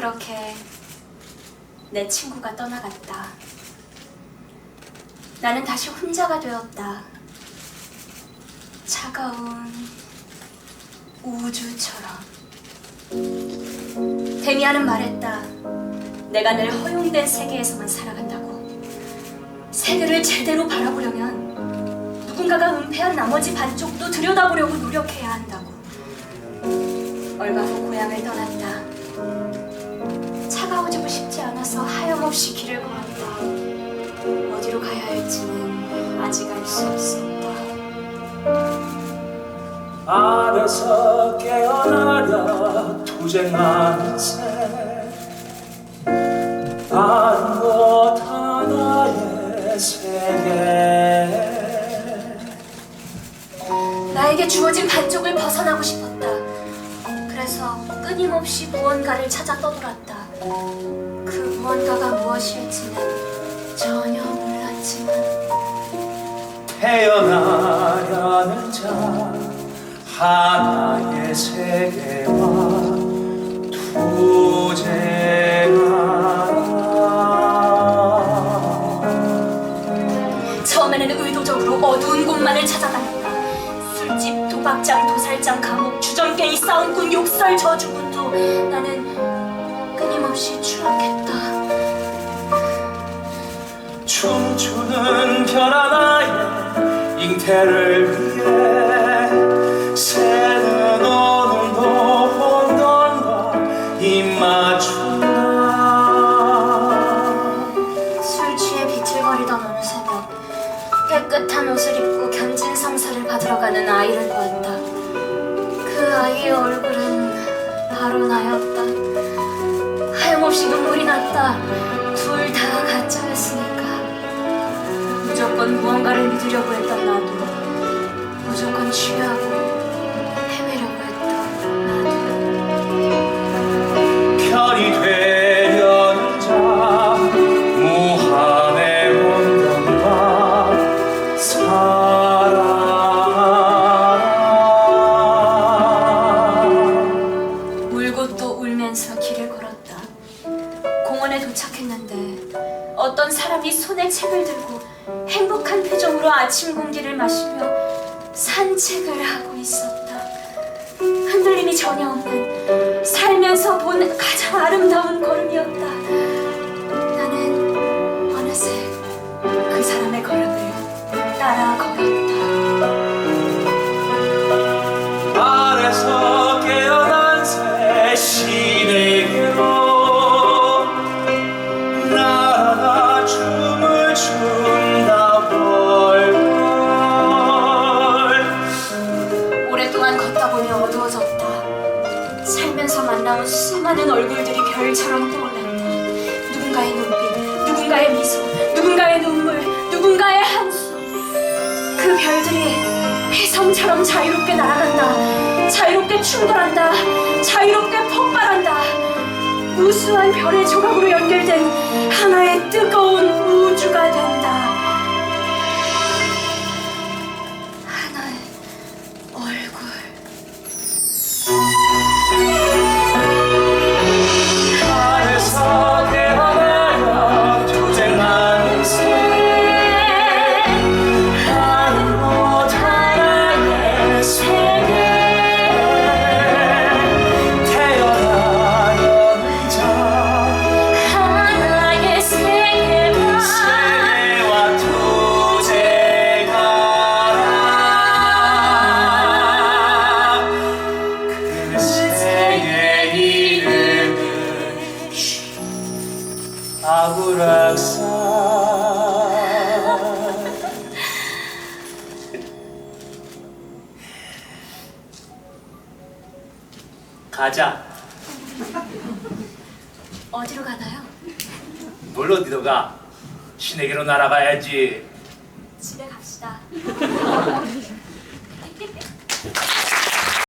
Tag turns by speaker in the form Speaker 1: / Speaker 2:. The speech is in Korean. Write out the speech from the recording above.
Speaker 1: 그렇게 내 친구가 떠나갔다. 나는 다시 혼자가 되었다. 차가운 우주처럼. 데미안은 말했다. 내가 늘 허용된 세계에서만 살아간다고. 세계를 제대로 바라보려면 누군가가 은폐한 나머지 반쪽도 들여다보려고 노력해야 한다고. 얼마 후 고향을 떠났다. 차가워지고 싶지 않아서 하염없이 길을 걸었다. 어디로 가야 할지는 아직 알 수 없었다.
Speaker 2: 안에서 깨어나려 투쟁하는 새 다른 것 하나의 세계
Speaker 1: 나에게 주어진 반쪽을 벗어나고 싶었다. 그래서 끊임없이 무언가를 찾아 떠돌았다. 그 무언가가 무엇일지는 전혀 몰랐지만
Speaker 2: 태어나려는 자 하나의 세계와 투쟁하라
Speaker 1: 처음에는 의도적으로 어두운 곳만을 찾아다녔다. 술집, 도박장, 도살장, 감옥, 주전갱이, 싸움꾼, 욕설, 저주군도 나는 없이 추락했다.
Speaker 2: 춤추는 편안나의 잉태를 위해 새는 오늘도 혼돈과 입맞춘다
Speaker 1: 술 취해 비틀거리던 어느 새벽 깨끗한 옷을 입고 견진 상사를 받으러 가는 아이를 보았다. 그 아이의 얼굴은 바로 나였다. 하염없이 눈물이 났다. 둘 다 가짜였으니까. 무조건 무언가를 믿으려고 했던 나도 무조건 취하고 헤매려고 했던 나도
Speaker 2: 편이 되려는 자 무한의 온전과 사랑
Speaker 1: 울고 또 울면서 길을 걸었다. 공원에 도착했는데 어떤 사람이 손에 책을 들고 행복한 표정으로 아침 공기를 마시며 산책을 하고 있었다. 흔들림이 전혀 없는 살면서 본 가장 아름다운 살면서 만나온 수많은 얼굴들이 별처럼 떠올랐다. 누군가의 눈빛, 누군가의 미소, 누군가의 눈물, 누군가의 한숨. 그 별들이 혜성처럼 자유롭게 날아간다. 자유롭게 충돌한다. 자유롭게 폭발한다. 무수한 별의 조각으로 연결된 하나의 뜨거운 우주가 된다.
Speaker 2: 가자
Speaker 1: 어디로 가나요?
Speaker 2: 뭘 어디로 가? 신에게로 날아가야지
Speaker 1: 집에 갑시다.